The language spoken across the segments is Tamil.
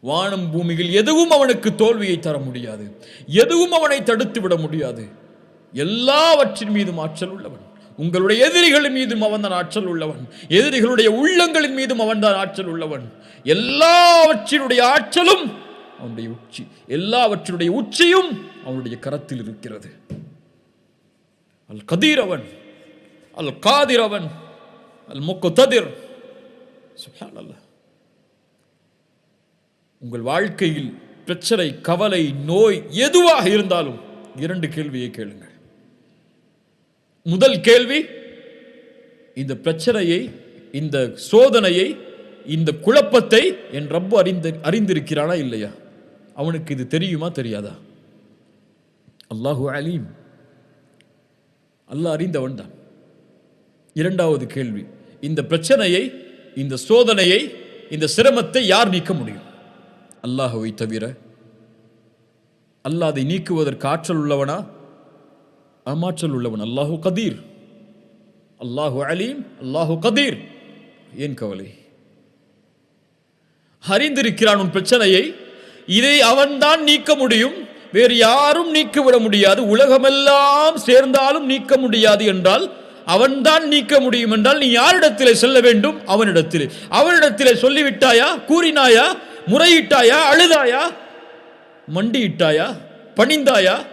வானம் பூமியில் எதுவும் அவனுக்கு தோல்வியை தர முடியாது. எதுவும் அவனை தடுத்து விட முடியாது. எல்லாவற்றின் மீதும் ஆற்றல் உள்ளவன். உங்களுடைய எதிரிகளின் மீதும் அவன்தான் ஆற்றல் உள்ளவன். எதிரிகளுடைய உள்ளங்களின் மீதும் அவன்தான் ஆற்றல் உள்ளவன். எல்லாவற்றினுடைய ஆற்றலும் அவனுடைய உச்சி எல்லாவற்றினுடைய உச்சியும் அவனுடைய கரத்தில் இருக்கிறது. அல் கதீர் அவன் அல் காதிர் அவன் அல் முக்குததிர் அல்ல உங்கள் வாழ்க்கையில் பிரச்சனை கவலை நோய் எதுவாக இருந்தாலும் இரண்டு கேள்வியை கேளுங்கள். முதல் கேள்வி இந்த பிரச்சனையை இந்த சோதனையை இந்த குழப்பத்தை என் ரப்பு அறிந்து அறிந்திருக்கிறானா இல்லையா? அவனுக்கு இது தெரியுமா தெரியாதா? அல்லாஹு அலீம். அல்லாஹ் அறிந்தவன் தான். இரண்டாவது கேள்வி இந்த பிரச்சனையை இந்த சோதனையை இந்த சிரமத்தை யார் நீக்க முடியும்? அல்லாஹுவை தவிர அல்லாஹ் அதை நீக்குவதற்கு ஆற்றல் உள்ளவனா? ஆமாற்றல் உள்ளவன். அல்லாஹு கதீர். அல்லாஹு அலீம் அல்லாஹு கதீர். ஏன் கவலை? அறிந்திருக்கிறான் உன் பிரச்சனையை இதை அவன்தான் நீக்க முடியும். வேறு யாரும் நீக்கிவிட முடியாது. உலகமெல்லாம் சேர்ந்தாலும் நீக்க முடியாது என்றால் அவன்தான் நீக்க முடியும் என்றால் நீ யாரிடத்திலே செல்ல வேண்டும்? அவனிடத்திலே. அவனிடத்திலே சொல்லிவிட்டாயா? கூறினாயா? முறையிட்டாயா அழுதாயா? மண்டியிட்டாயா? பணிந்தாயா?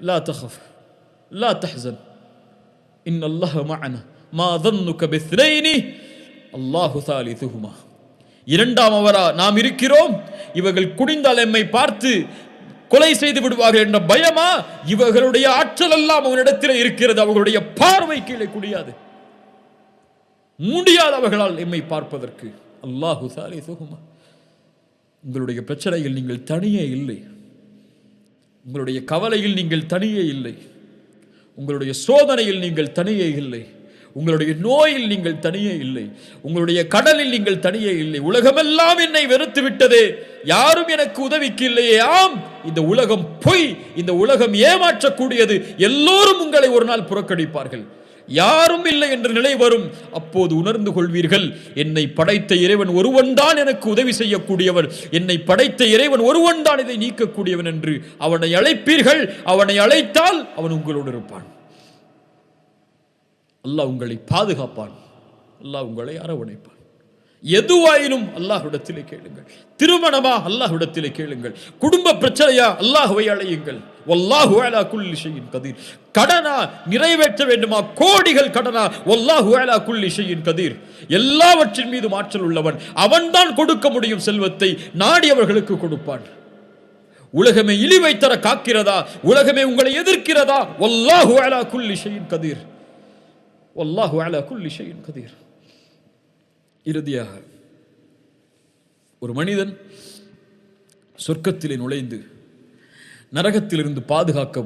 லா தஹஃப் லா தஹ்சன். இன் அல்லாஹ் மஅன. மா தன்னுக பிஸ்ரைனி அல்லாஹு சாலிசுஹுமா. இரண்டாம் அவரா நாம் இருக்கிறோம். இவர்கள் குடிந்தால் எம்மை பார்த்து கொலை செய்து விடுவார்கள் என்ற பயமா? இவர்களுடைய ஆற்றல் எல்லாம் அவனிடத்தில் இருக்கிறது. அவர்களுடைய பார்வை கீழே குடியாது. முடியாது அவர்களால் எம்மை பார்ப்பதற்கு. அல்லாஹு சாரி சுகுமா உங்களுடைய பிரச்சனையில் நீங்கள் தனியே இல்லை. உங்களுடைய கவலையில் நீங்கள் தனியே இல்லை. உங்களுடைய சோதனையில் நீங்கள் தனியே இல்லை. உங்களுடைய நோயில் நீங்கள் தனியே இல்லை. உங்களுடைய கடலில் நீங்கள் தனியே இல்லை. உலகமெல்லாம் என்னை வெறுத்து விட்டதே. யாரும் எனக்கு உதவிக்கு இல்லையே ஆம் இந்த உலகம் பொய். இந்த உலகம் ஏமாற்றக்கூடியது. எல்லோரும் உங்களை ஒரு நாள் புறக்கணிப்பார்கள். யாரும் இல்லை என்ற நிலை வரும். அப்போது உணர்ந்து கொள்வீர்கள் என்னை படைத்த இறைவன் ஒருவன் தான் எனக்கு உதவி செய்யக்கூடியவன். என்னை படைத்த இறைவன் ஒருவன் தான் இதை நீக்கக்கூடியவன் என்று அவனை அழைப்பீர்கள். அவனை அழைத்தால் அவன் உங்களோடு இருப்பான். அல்லாஹ் உங்களை பாதுகாப்பான். அல்லாஹ் உங்களை அரவணைப்பான். எதுவாயினும் அல்லாஹுடத்திலே கேளுங்கள். திருமணமா அல்லாஹுடத்திலே கேளுங்கள். குடும்ப பிரச்சனையா அல்லாஹுவை அழையுங்கள். ஒல்லாஹு அலா குல்லி ஷையின் கதீர். கடனா நிறைவேற்ற வேண்டுமா? கோடிகள் கடனா? ஒல்லாஹு அலா குல்லி ஷையின் கதீர். எல்லாவற்றின் மீது ஆற்றல் உள்ளவன் அவன்தான் கொடுக்க முடியும் செல்வத்தை நாடியவர்களுக்கு கொடுப்பான். உலகமே இழிவை தர காக்கிறதா? உலகமே உங்களை எதிர்க்கிறதா? ஒல்லாஹு அலா குல்லி ஷையின் கதீர். ஒல்லாஹு அலா குல்லி ஷையின் கதீர். இறுதியாக ஒரு மனிதன் சொர்க்கத்திலே நுழைந்து நரகத்திலிருந்து பாதுகாக்க